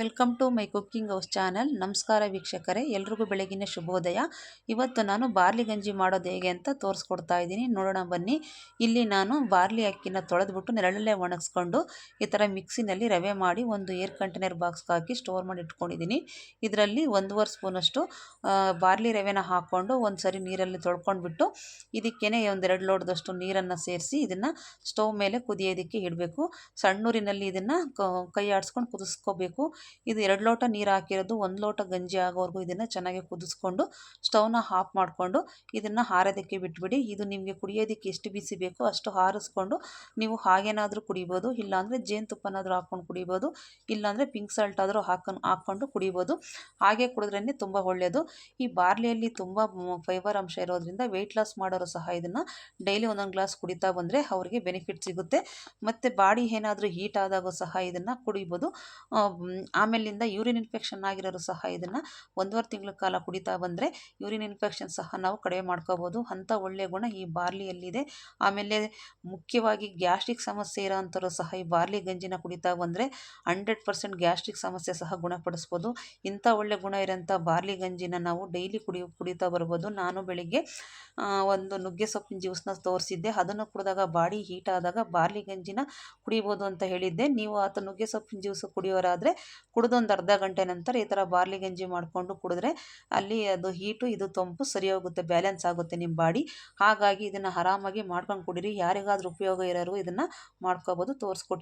Welcome to my cooking house channel. ನಮಸ್ಕಾರ ವೀಕ್ಷಕರೇ, ಎಲ್ರಿಗೂ ಬೆಳಗಿನ ಶುಭೋದಯ. ಇವತ್ತು ನಾನು ಬಾರ್ಲಿ ಗಂಜಿ ಮಾಡೋದು ಹೇಗೆ ಅಂತ ತೋರಿಸ್ಕೊಡ್ತಾ ಇದ್ದೀನಿ. ನೋಡೋಣ ಬನ್ನಿ. ಇಲ್ಲಿ ನಾನು ಬಾರ್ಲಿ ಅಕ್ಕಿನ ತೊಳೆದ್ಬಿಟ್ಟು ನೆರಳಲ್ಲೇ ಒಣಗಿಸ್ಕೊಂಡು ಈ ಥರ ಮಿಕ್ಸಿನಲ್ಲಿ ರವೆ ಮಾಡಿ ಒಂದು ಏರ್ ಕಂಟೈನರ್ ಬಾಕ್ಸ್ಗೆ ಹಾಕಿ ಸ್ಟೋರ್ ಮಾಡಿ ಇಟ್ಕೊಂಡಿದ್ದೀನಿ. ಇದರಲ್ಲಿ ಒಂದೂವರೆ ಸ್ಪೂನಷ್ಟು ಬಾರ್ಲಿ ರವೆನ ಹಾಕ್ಕೊಂಡು ಒಂದು ಸರಿ ನೀರಲ್ಲಿ ತೊಳ್ಕೊಂಡ್ಬಿಟ್ಟು ಇದಕ್ಕೇನೆ ಒಂದೆರಡು ಲೋಟದಷ್ಟು ನೀರನ್ನು ಸೇರಿಸಿ ಇದನ್ನು ಸ್ಟವ್ ಮೇಲೆ ಕುದಿಯೋದಕ್ಕೆ ಇಡಬೇಕು. ಸಣ್ಣೂರಿನಲ್ಲಿ ಇದನ್ನು ಕೈ ಆಡಿಸ್ಕೊಂಡು ಕುದಿಸ್ಕೋಬೇಕು. ಇದು ಎರಡು ಲೋಟ ನೀರು ಹಾಕಿರೋದು, ಒಂದು ಲೋಟ ಗಂಜಿ ಆಗೋವರೆಗೂ ಇದನ್ನು ಚೆನ್ನಾಗಿ ಕುದಿಸ್ಕೊಂಡು, ಸ್ಟವ್ನ ಆಫ್ ಮಾಡಿಕೊಂಡು ಇದನ್ನು ಹಾರೋದಕ್ಕೆ ಬಿಟ್ಬಿಡಿ. ಇದು ನಿಮಗೆ ಕುಡಿಯೋದಕ್ಕೆ ಎಷ್ಟು ಬಿಸಿ ಬೇಕೋ ಅಷ್ಟು ಹಾರಿಸ್ಕೊಂಡು ನೀವು ಹಾಗೇನಾದರೂ ಕುಡಿಬೋದು, ಇಲ್ಲಾಂದರೆ ಜೇನುತುಪ್ಪನಾದರೂ ಹಾಕ್ಕೊಂಡು ಕುಡಿಬೋದು, ಇಲ್ಲಾಂದರೆ ಪಿಂಕ್ ಸಾಲ್ಟ್ ಆದರೂ ಹಾಕೊಂಡು ಹಾಕ್ಕೊಂಡು ಕುಡಿಬೋದು. ಹಾಗೆ ಕುಡಿದ್ರೇ ತುಂಬ ಒಳ್ಳೆಯದು ಈ ಬಾರ್ಲಿಯಲ್ಲಿ ತುಂಬ ಫೈಬರ್ ಅಂಶ ಇರೋದ್ರಿಂದ ವೆಯ್ಟ್ ಲಾಸ್ ಮಾಡೋರು ಸಹ ಇದನ್ನು ಡೈಲಿ ಒಂದೊಂದು ಗ್ಲಾಸ್ ಕುಡಿತಾ ಬಂದರೆ ಅವರಿಗೆ ಬೆನಿಫಿಟ್ ಸಿಗುತ್ತೆ. ಮತ್ತು ಬಾಡಿ ಏನಾದರೂ ಹೀಟ್ ಆದಾಗೂ ಸಹ ಇದನ್ನು ಕುಡಿಬೋದು. ಆಮೇಲಿಂದ ಯೂರಿನ್ ಇನ್ಫೆಕ್ಷನ್ ಆಗಿರೋರು ಸಹ ಇದನ್ನು ಒಂದೂವರೆ ತಿಂಗಳ ಕಾಲ ಕುಡಿತಾ ಬಂದರೆ ಯೂರಿನ್ ಇನ್ಫೆಕ್ಷನ್ ಸಹ ನಾವು ಕಡಿಮೆ ಮಾಡ್ಕೋಬೋದು. ಅಂಥ ಒಳ್ಳೆಯ ಗುಣ ಈ ಬಾರ್ಲಿಯಲ್ಲಿದೆ. ಆಮೇಲೆ ಮುಖ್ಯವಾಗಿ ಗ್ಯಾಸ್ಟ್ರಿಕ್ ಸಮಸ್ಯೆ ಇರೋವಂಥವ್ರು ಸಹ ಈ ಬಾರ್ಲಿ ಗಂಜಿನ ಕುಡಿತಾ ಬಂದರೆ ಹಂಡ್ರೆಡ್ ಪರ್ಸೆಂಟ್ ಗ್ಯಾಸ್ಟ್ರಿಕ್ ಸಮಸ್ಯೆ ಸಹ ಗುಣಪಡಿಸ್ಬೋದು. ಇಂಥ ಒಳ್ಳೆ ಗುಣ ಇರೋಂಥ ಬಾರ್ಲಿ ಗಂಜಿನ ನಾವು ಡೈಲಿ ಕುಡಿ, ಕುಡಿತಾ ಬರ್ಬೋದು. ನಾನು ಬೆಳಿಗ್ಗೆ ಒಂದು ನುಗ್ಗೆ ಸೊಪ್ಪಿನ ಜ್ಯೂಸ್ನ ತೋರಿಸಿದ್ದೆ. ಅದನ್ನು ಕುಡಿದಾಗ ಬಾಡಿ ಹೀಟ್ ಆದಾಗ ಬಾರ್ಲಿ ಗಂಜಿನ ಕುಡಿಬೋದು ಅಂತ ಹೇಳಿದ್ದೆ. ನೀವು ಆತ ನುಗ್ಗೆ ಸೊಪ್ಪಿನ ಜ್ಯೂಸು ಕುಡಿಯೋರಾದರೆ ಕುಡಿದೊಂದು ಅರ್ಧ ಗಂಟೆ ನಂತರ ಈ ಥರ ಬಾರ್ಲಿ ಗಂಜಿ ಮಾಡಿಕೊಂಡು ಕುಡಿದ್ರೆ ಅಲ್ಲಿ ಅದು ಹೀಟು, ಇದು ತಂಪು ಸರಿ ಹೋಗುತ್ತೆ ಬ್ಯಾಲೆನ್ಸ್ ಆಗುತ್ತೆ ನಿಮ್ಮ ಬಾಡಿ. ಹಾಗಾಗಿ ಇದನ್ನು ಆರಾಮಾಗಿ ಮಾಡ್ಕೊಂಡು ಕುಡೀರಿ. ಯಾರಿಗಾದ್ರೂ ಉಪಯೋಗ ಇರೋರು ಇದನ್ನು ಮಾಡ್ಕೋಬೋದು ತೋರಿಸ್ಕೊಟ್ಟಿದ್ದೀನಿ